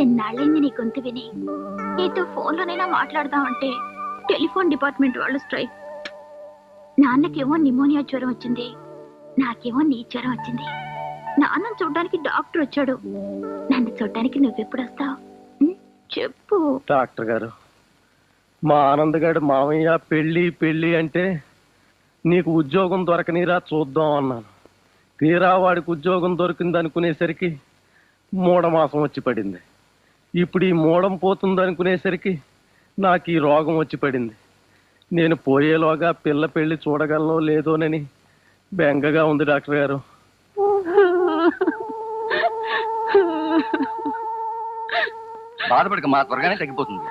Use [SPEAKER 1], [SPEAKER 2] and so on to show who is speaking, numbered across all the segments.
[SPEAKER 1] ఎన్నాళ్ళైంది నీ గొంతు విని. నీతో ఫోన్లోనైనా మాట్లాడదామంటే టెలిఫోన్ డిపార్ట్మెంట్ వాళ్ళు స్ట్రైక్. నాన్నకేమో నిమోనియా జ్వరం వచ్చింది. నాకేమో నీ జ్వరం వచ్చింది. నాన్నను చూడడానికి డాక్టర్ వచ్చాడు. నన్ను చూడడానికి నువ్వెప్పుడు వస్తావు? చెప్పు.
[SPEAKER 2] డాక్టర్ గారు మా ఆనంద్ గారు మామయ్య పెళ్ళి పెళ్ళి అంటే నీకు ఉద్యోగం దొరకనిరా చూద్దాం అన్నాను. తీరా వాడికి ఉద్యోగం దొరికింది అనుకునేసరికి మూఢమాసం వచ్చి పడింది. ఇప్పుడు ఈ మూఢం పోతుంది అనుకునేసరికి నాకు ఈ రోగం వచ్చి పడింది. నేను పోయేలోగా పిల్ల పెళ్ళి చూడగలనో లేదోనని బెంగగా ఉంది డాక్టర్ గారు.
[SPEAKER 3] బాధపడక మా త్వరగానే తగ్గిపోతుంది.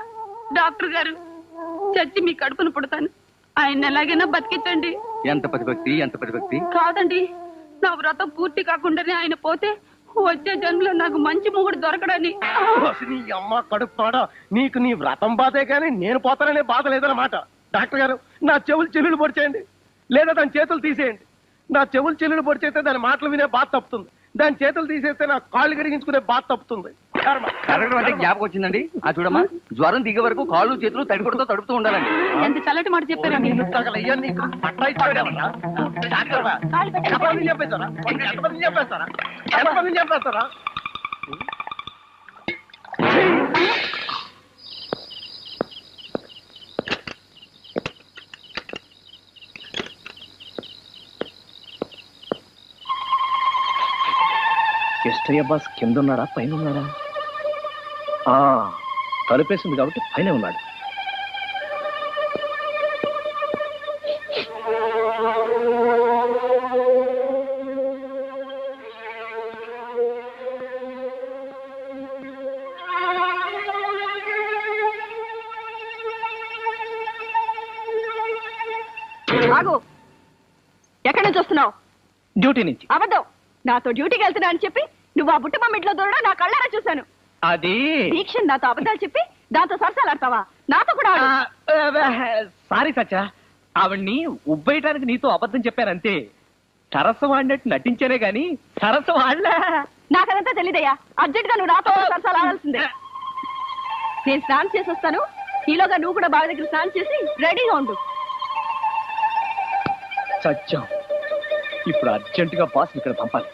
[SPEAKER 4] డాక్టర్ గారు చచ్చి మీ కడుపును పుడతాను. ఆయన ఎలాగైనా బతికించండి.
[SPEAKER 3] ఎంత ప్రతిభక్తి ఎంత ప్రతిభక్తి
[SPEAKER 4] కాదండి నా వ్రతం పూర్తి కాకుండానే ఆయన పోతే వచ్చే జన్మలో నాకు మంచి మొగుడు దొరకడని.
[SPEAKER 2] అసలు నీ అమ్మ కడుపు పాడ. నీకు నీ వ్రతం బాధే కానీ నేను పోతాననే బాధ లేదన్నమాట. డాక్టర్ గారు నా చెవులు చెల్లులు పొడిచేయండి. లేదా దాని చేతులు తీసేయండి. నా చెవులు చెల్లులు పొడిచేస్తే దాని మాటలు వినే బాధ తప్పుతుంది. దాని చేతులు తీసేస్తే నా కాళ్ళు గడిగించుకునే బాధ తప్పుతుంది.
[SPEAKER 3] కరగడం అంటే జ్ఞాపకం వచ్చిందండి? ఆ చూడమ్మా. జ్వరం దిగే వరకు కాళ్ళు చేతులు తడిపడుతూ తడుపుతూ ఉండాలండి.
[SPEAKER 4] ఎంత చల్లటి మాట చెప్పారండి
[SPEAKER 2] తగలయ్యా నీకు? పట్టా ఇచ్చాడేమన్నా? డాక్టర్ బా, ఎంతమందిని చంపేస్తారా? ఎంతమందిని చంపేస్తారా? ఎంతమందిని చంపేస్తారా?
[SPEAKER 5] ఎస్టయ్య బాస్ కింద ఉన్నాడా పైన ఉన్నాడా ఆ, తలుపేసింది కాబట్టి పైన ఉన్నాడు.
[SPEAKER 4] ఆగు. ఎక్కడి నుంచి వస్తున్నావు?
[SPEAKER 5] డ్యూటీ నుంచి.
[SPEAKER 4] అబద్ధం. నాతో డ్యూటీకి వెళ్తున్నా అని చెప్పి నువ్వు ఆ బుట్టమ్మ ఇంట్లో దూరడం నా కళ్ళారా చూశాను.
[SPEAKER 5] అది?
[SPEAKER 4] దీక్ష నాతో అబద్ధాలు చెప్పి దాంతో సరసాలాడతావా? నాతో కూడా.
[SPEAKER 5] సారీ సచ్చా ఆవిడ్ని ఉబ్బేయటానికి నీతో అబద్ధం చెప్పానంతే సరస్సు వాడినట్టు నటించానే గాని సరస్సు వాడలే
[SPEAKER 4] నాకదంతా తెలీదయ్యా. అర్జెంట్గా నువ్వు నాతో సరసాలు ఆడాల్సిందే నేను స్నానం చేసి వస్తాను. ఈలోగా నువ్వు కూడా బావి దగ్గర స్నానం చేసి రెడీగా ఉండు.
[SPEAKER 5] సత్యం. ఇప్పుడు అర్జెంట్గా బాస్ ఇక్కడ పంపాలి.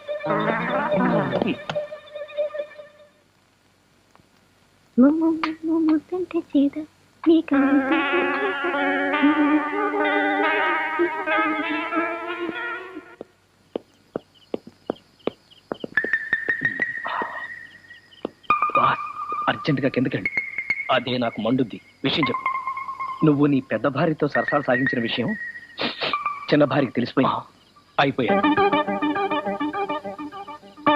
[SPEAKER 1] ముద్దంటే చేద నీకు
[SPEAKER 5] బాస్ అర్జెంట్ అదే నాకు మండుద్ది. విషయం చెప్పు. నువ్వు నీ పెద్ద భార్యతో సరసాలు సాగించిన విషయం చిన్న భార్యకి తెలిసిపోయి అయిపోయాను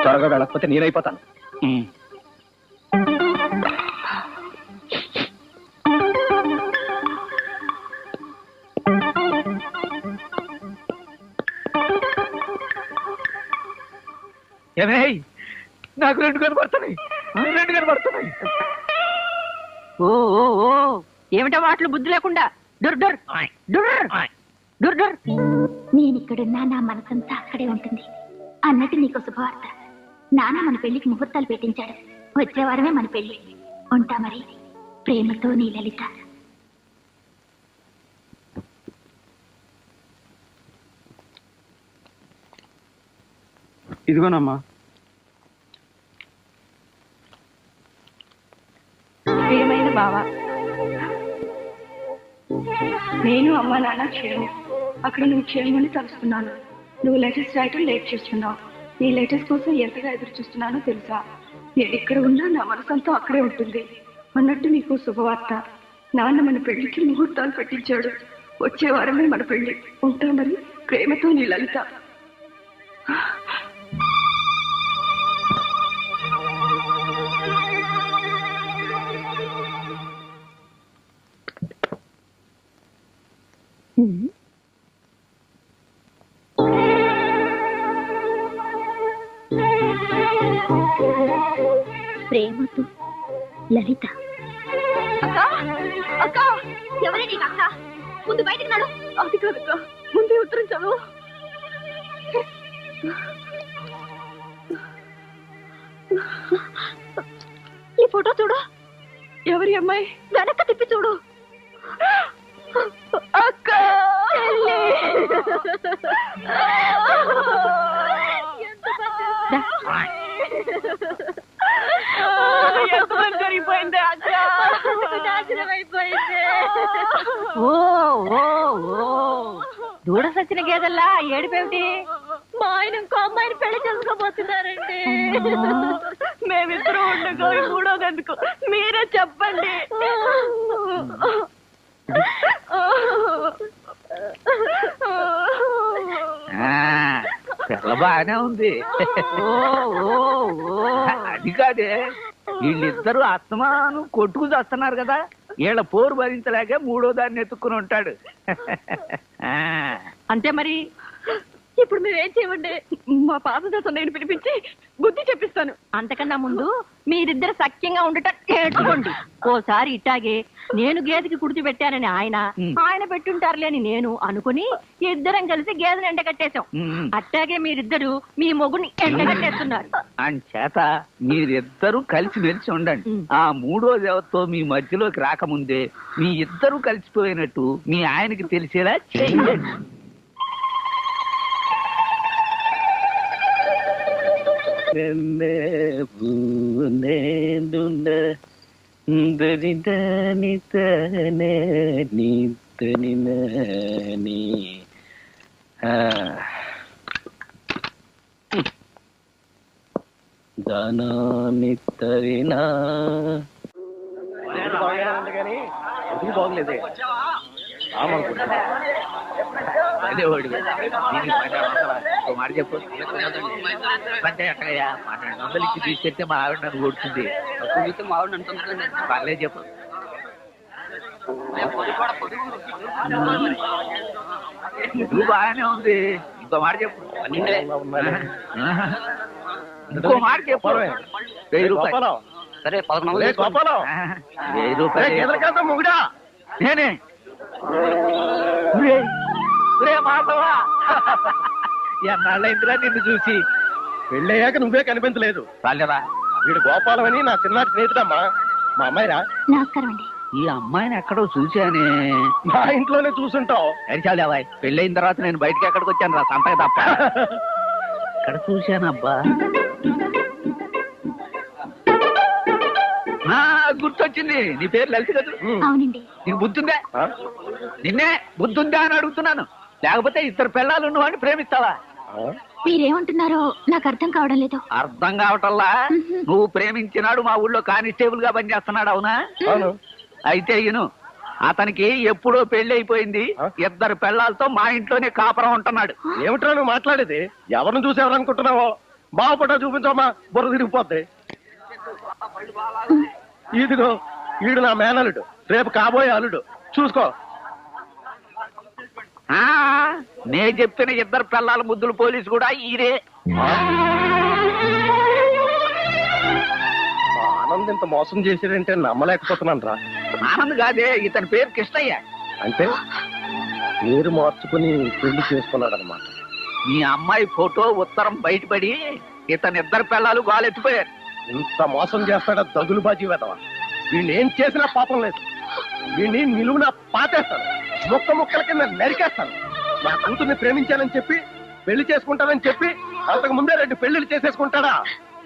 [SPEAKER 5] త్వరగా వెళ్ళకపోతే నేనైపోతాను. నాకు రెండు కనబడుతున్నాయి. రెండు కనబడుతున్నాయి.
[SPEAKER 4] ఓ ఓ ఓ. ఏమిటా వాటిలో బుద్ధి లేకుండా. డుర్ డుర్. డుర్ డుర్. డుర్
[SPEAKER 1] నేను ఇక్కడున్నా నా మనసంతా అక్కడే ఉంటుంది. అన్నట్టు నీకు శుభవార్త. నాన్న మన పెళ్ళికి ముహూర్తాలు పెట్టించాడు. వచ్చే వారమే మన పెళ్ళి. ఉంటా మరి. ప్రేమతో నీ లలిత.
[SPEAKER 6] ఇదిగోనమ్మా.
[SPEAKER 4] బావ. నేను అమ్మ నాన్న క్షేమం. అక్కడ నువ్వు క్షేమని తలుస్తున్నాను. నువ్వు లెటర్స్ రాయటం లేట్ చేస్తున్నావు. నీ లెటర్స్ కోసం ఎంతగా ఎదురు చూస్తున్నానో తెలుసా? నేను ఇక్కడ ఉన్నా నా మనసంతా అక్కడే ఉంటుంది. అన్నట్టు నీకు శుభవార్త. నాన్న మన పెళ్ళికి ముహూర్తాలు పెట్టించాడు. వచ్చే వారమే మన పెళ్ళి. ఉంటా మరి ప్రేమతో నీ లలిత. అది కాదక్క ముందే ఉత్తరం చదువు.
[SPEAKER 1] ఈ ఫోటో చూడు.
[SPEAKER 4] ఎవరి అమ్మాయి?
[SPEAKER 1] వెనక్కి తిప్పి చూడు.
[SPEAKER 4] అక్క?
[SPEAKER 6] ఓ ఓ ఓ. దూడ సచ్చిన గేదల్లా ఏడిపేమిటి?
[SPEAKER 1] మా ఆయన ఇంకో అమ్మాయిని పెళ్ళి చేసుకోబోతున్నారండి.
[SPEAKER 4] మేమిద్దరం ఉండగా మూడోది ఎందుకు మీరే చెప్పండి.
[SPEAKER 3] పిల్ల బాగానే ఉంది. అది కాదే. వీళ్ళిద్దరూ అత్తమాను కొట్టుకు చేస్తున్నారు కదా. వీళ్ళ పోరు భరించలేక మూడో దాన్ని ఎత్తుక్కుని ఉంటాడు. ఆ,
[SPEAKER 6] అంతే మరి.
[SPEAKER 4] ఇప్పుడు మేమేం చేయమండి? మా పాత దశ నేను పిలిపించి బుద్ధి చెప్పిస్తాను.
[SPEAKER 6] అంతకన్నా ముందు మీరిద్దరు సఖ్యంగా ఉండటం నేర్చుకోండి ఓసారి ఇట్టాగే నేను గేదెకి కుడిచి పెట్టానని ఆయన. ఆయన పెట్టుంటారులేని నేను అనుకుని ఇద్దరం కలిసి గేదెని ఎండగట్టేశాం. అట్టాగే మీరిద్దరు మీ మొగుని ఎండగట్టేస్తున్నారు
[SPEAKER 3] అంచేత మీరిద్దరూ కలిసి మెలిసి ఉండండి. ఆ మూడో దేవతతో మీ మధ్యలోకి రాకముందే మీ ఇద్దరూ కలిసిపోయినట్టు మీ ఆయనకి తెలిసేలా చేయండి.
[SPEAKER 2] దానానిత్తరినా బాగలేదే
[SPEAKER 3] అదే వాడు దీనికి పని అవసరమా? ఓ మాట చెప్పు. అంటే అక్కడయ్యా రెండు వందలు ఇచ్చి తీసుకెళ్తే మా ఆవిడ నన్ను కొడుతుంది. మా ఆవిడ నన్ను పర్లేదు చెప్పు. నువ్వు బాగానే ఉంది. ఇంకో మాట చెప్పు. ఇంకో మాట చెప్పు. వెయ్యి రూపాయలు. సరే పదకొండు. వెయ్యి రూపాయలు
[SPEAKER 2] ఎదరికెళ్తాం మొగుడా?
[SPEAKER 3] నేనే. ఒరేయ్ మాధవా. ఎన్నాళ్ళైందిరా నిన్ను చూసి?
[SPEAKER 2] పెళ్ళయ్యాక నువ్వే కనిపించలేదు.
[SPEAKER 3] రాలేరా
[SPEAKER 2] వీడు గోపాలం అని నా చిన్నటి స్నేహితుడమ్మా. మా అమ్మాయిరా?
[SPEAKER 1] నమస్కారం అండి
[SPEAKER 3] ఈ అమ్మాయిని ఎక్కడో చూశానే.
[SPEAKER 2] మా ఇంట్లోనే చూసుంటావు.
[SPEAKER 3] అరిచాలేవాయ్ పెళ్ళైన తర్వాత నేను బయటికి ఎక్కడికి వచ్చాను రా సంతక తప్ప. ఎక్కడ చూశానబ్బా. ఆ, గుర్తొచ్చింది. నీ పేరు లలిత కదా.
[SPEAKER 1] అవునండి.
[SPEAKER 3] నీకు బుద్ధుందా? నిన్నే బుద్ధుందా అని అడుగుతున్నాను. లేకపోతే ఇద్దరు పిల్లలు నువ్వు ప్రేమిస్తావా?
[SPEAKER 1] మీరేమంటున్నారో నాకు అర్థం కావడం లేదు.
[SPEAKER 3] అర్థం కావటల్లా నువ్వు ప్రేమించినాడు మా ఊళ్ళో కానిస్టేబుల్గా పనిచేస్తున్నాడు అవునా?
[SPEAKER 2] అవును.
[SPEAKER 3] అయితే ఈయను అతనికి ఎప్పుడో పెళ్ళి అయిపోయింది? ఇద్దరు పిల్లలతో మా ఇంట్లోనే కాపురం ఉంటున్నాడు.
[SPEAKER 2] ఏమిట్రా నువ్వు మాట్లాడేది? ఎవరిని చూసి ఎవరనుకుంటున్నావో బాగుపడ్డా చూపించమ్మా బుర్ర తిరిగిపోద్ది. ఇదిగో ఈడు నా మేనలుడు రేపు కాబోయే అల్లుడు. చూసుకో.
[SPEAKER 3] నే చెప్పిన ఇద్దరు పిల్లల ముద్దులు పోలీసు కూడా ఈరే
[SPEAKER 2] ఆనంద్ ఇంత మోసం చేసాడంటే నమ్మలేకపోతున్నాను రా.
[SPEAKER 3] ఆనంద్ కాదే ఇతని పేరు కృష్ణయ్య.
[SPEAKER 2] అంటే పేరు మార్చుకుని పెళ్ళి చేసుకున్నాడు అనమాట
[SPEAKER 3] మీ అమ్మాయి ఫోటో ఉత్తరం బయటపడి ఇతని ఇద్దరు పిల్లలు గోలెత్తిపోయారు.
[SPEAKER 2] ఇంత మోసం చేస్తాడా దగులు బాజీ వెదవా? వీళ్ళు ఏం చేసినా పాపం లేదు. వీడిని నిలువున పాతేస్తాను ముక్క ముక్కల కింద నరికేస్తాను. నా కూతుర్ని ప్రేమించానని చెప్పి పెళ్ళి చేసుకుంటానని చెప్పి అంతకు ముందే రెండు పెళ్ళిళ్ళు చేసేసుకుంటాడా?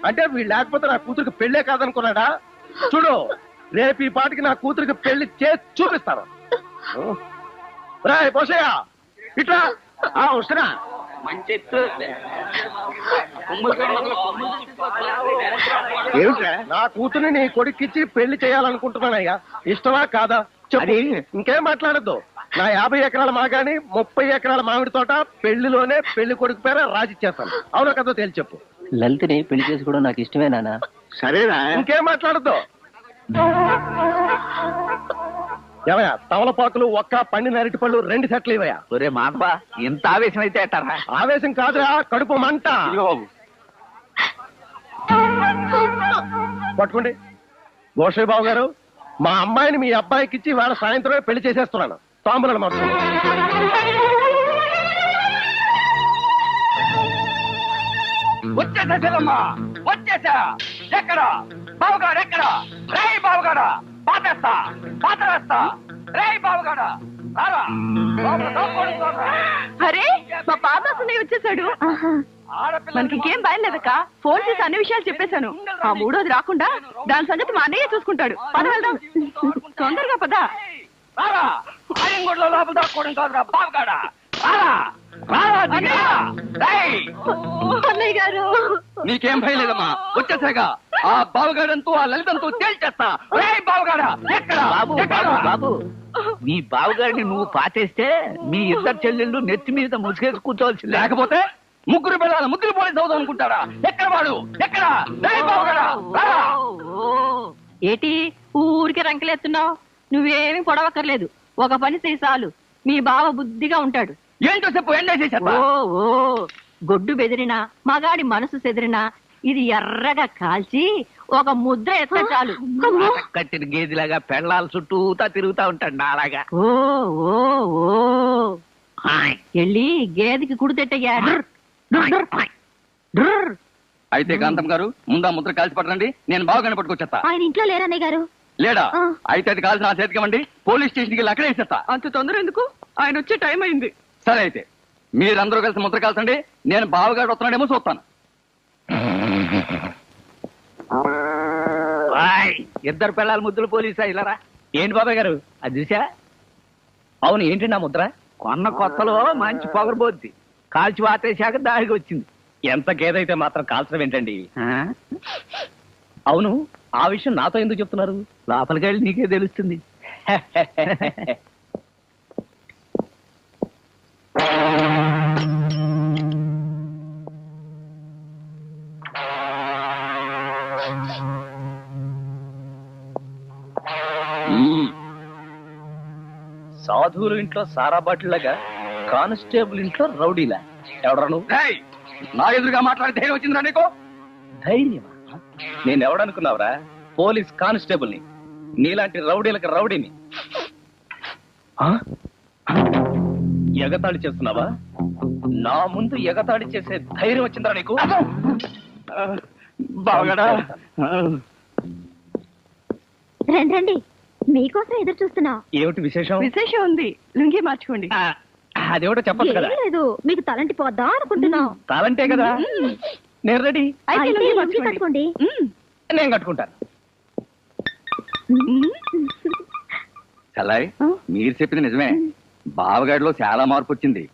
[SPEAKER 2] అంటే వీళ్ళు లేకపోతే నా కూతురికి పెళ్ళే కాదనుకున్నాడా? చూడు రేపు ఈ పాటికి నా కూతురికి పెళ్ళి చేసి చూపిస్తాను. రాయ్ పోసయ్య ఇట్లా ఆ వస్తున్నా. ఏమిట్రా? నా కూతుర్ని నీ కొడుకిచ్చి పెళ్ళి చేయాలనుకుంటున్నానయ్యా. ఇష్టమా కాదా? చెప్పు. ఇంకేం మాట్లాడద్దు. నా యాభై ఎకరాల మాగాని ముప్పై ఎకరాల మామిడి తోట పెళ్ళిలోనే పెళ్ళి కొడుకు పేర రాజిచ్చేస్తాను అవునా కదా తేల్చి చెప్పు.
[SPEAKER 5] లలితని పెళ్ళి చేసుకోవడం నాకు ఇష్టమే నాన్న
[SPEAKER 2] సరేనా? ఇంకేం మాట్లాడద్దు. ఏమయ్యా తమలపాకులు ఒక్క పండిన అరటి పళ్ళు రెండు సెట్లు ఇవయ్యా
[SPEAKER 3] ఒరే మాధవ ఇంత ఆవేశం అయితే ఎట్టారా?
[SPEAKER 2] ఆవేశం కాదురా కడుపు మంట. పట్టుకోండి. గోషయ్య బాబు గారు మా అమ్మాయిని మీ అబ్బాయికి ఇచ్చి వాళ్ళ సాయంత్రమే పెళ్ళి చేసేస్తున్నాను. తాంబూలం మొత్తం
[SPEAKER 3] వచ్చేసా చెల్లమ్మా వచ్చేసా. ఎక్కడ?
[SPEAKER 7] బాబుగాడు ఎక్కడ? రే బాబుగాడ పాతేస్తా రే బాబుగాడ.
[SPEAKER 4] అరే మా పాప అసలు వచ్చేసాడు. మనకి ఇంకేం భయం లేదక్క. ఫోన్ చేసి అన్ని విషయాలు చెప్పేశాను. ఆ మూడోది రాకుండా దాని సంగతి మా అన్నయ్య చూసుకుంటాడు. పద వెళ్దాం. తొందరగా పద.
[SPEAKER 7] ఆయంగుడిలో లోపల దాక్కోవడం కాదురా బాబుగాడ రారా రారా దిగిరా. రేయ్,
[SPEAKER 4] అన్నయ్య గారు.
[SPEAKER 7] నీకేం భయం లేదమ్మా. వచ్చేసాగా ఆ బావగాడంతో ఆ లలితంతో తేల్చేస్తా. రే బావగాడ ఎక్కడ?
[SPEAKER 5] బాబు
[SPEAKER 7] ఎక్కడ?
[SPEAKER 5] బాబు బాబు. మీ బావగారిని నువ్వు పాతేస్తే మీ ఇద్దరు చెల్లెళ్ళు నెత్తి మీద ముసుగేసి కూర్చోవలసి
[SPEAKER 7] లేకపోతే ముగ్గురు పిల్లలు ముగ్గురు పోలీసు అవుదాం అనుకుంటారా? ఎక్కడ వాడు? ఎక్కడ? రే బావగాడ రారా.
[SPEAKER 6] ఏటి ఊరికి రంకెలేస్తున్నావు. నువ్వేమి పొడవక్కర్లేదు. ఒక పని చేయి చాలు. మీ బావ బుద్ధిగా ఉంటాడు.
[SPEAKER 7] ఏంటో చెప్పు?
[SPEAKER 6] ఓ ఓ గొడ్డు బెదిరినా మగాడి మనసు చెదిరినా ఇది ఎర్రగా కాల్చి ఒక ముద్ర ఎత్త చాలు.
[SPEAKER 5] కట్టిన గేదిలాగా పెళ్ళాల చుట్టూతా తిరుగుతా ఉంటాడు నాలాగా.
[SPEAKER 6] ఓ ఓ ఓ. వెళ్ళి గేదెకి కుడితెట్టయ్యా
[SPEAKER 7] అయితే కాంతం గారు ముందా ముద్ర కాల్చి పట్టండి నేను బావగానే పట్టుకొచ్చేస్తా.
[SPEAKER 8] ఆయన ఇంట్లో లేరన్నయ్య గారు.
[SPEAKER 7] లేడా. అయితే అది కాల్సిన ఆ చేతికివ్వండి పోలీస్ స్టేషన్కి వెళ్ళి అక్కడే వేసేస్తా
[SPEAKER 4] అంత తొందర ఎందుకు? ఆయన వచ్చే టైం అయింది.
[SPEAKER 7] సరే అయితే మీరందరూ కలిసి ముద్ర కాల్చండి. నేను బావగాడు వస్తున్నాడేమో చూస్తాను.
[SPEAKER 5] ఇద్దరు పిల్లల ముద్దులు పోలీసా ఇలారా? ఏంటి బాబాయ్ గారు? అది చూసా? అవును ఏంటి నా ముద్ర? కొన్న కొత్తలో మంచి పొగరబోద్ది కాల్చి వాతేశాక దారికి వచ్చింది. ఎంత గేదైతే మాత్రం కాల్చడం ఏంటండి? అవును ఆ విషయం నాతో ఎందుకు చెప్తున్నారు? లోపలికి వెళ్ళి నీకే తెలుస్తుంది. సాధువుల ఇంట్లో సారా బాటిల్లాగా కానిస్టేబుల్ ఇంట్లో రౌడీలా. ఎవడరా నువ్వు?
[SPEAKER 7] నా ఎదురుగా మాట్లాడే ధైర్యం వచ్చిందిరా నీకు?
[SPEAKER 5] ధైర్యమా? నేను ఎవడనుకున్నావురా పోలీస్ కానిస్టేబుల్ని నీలాంటి రౌడీలకు రౌడీని. ఆ? ఎగతాళి చేస్తున్నావా? నా ముందు ఎగతాళి చేసే ధైర్యం వచ్చిందా నీకు?
[SPEAKER 7] బావగాడా?
[SPEAKER 8] రండి రండి. మీకోసం ఎదురు చూస్తున్నా.
[SPEAKER 5] ఏమిటి విశేషం?
[SPEAKER 4] విశేషం ఉంది. లుంగి మార్చుకోండి.
[SPEAKER 5] ఆ, అదేమిటో చెప్పచ్చు కదా.
[SPEAKER 8] లేదు. మీకు తలంటి పోద్దా అనుకుంటున్నా.
[SPEAKER 5] తాలంటే కదా? నేను రెడీ
[SPEAKER 4] అయితే
[SPEAKER 8] అయితే
[SPEAKER 4] లుంగీ
[SPEAKER 8] లుంగీ
[SPEAKER 4] మార్చుకోండి
[SPEAKER 8] కట్టుకోండి.
[SPEAKER 5] నేను కట్టుకుంటాను.
[SPEAKER 4] మ్మ్.
[SPEAKER 7] చల్లాయ్ మీరు చెప్పింది నిజమే. బావగాడిలో చాలా మార్పు వచ్చింది.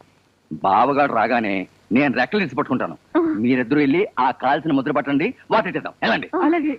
[SPEAKER 7] బావగాడు రాగానే నేను రెక్కలు ఇచ్చి పట్టుకుంటాను. మీరిద్దరు వెళ్ళి ఆ కాల్సిన ముద్ర పట్టండి. వాటెట్టేద్దాం వెళ్ళండి.
[SPEAKER 4] అలాగే.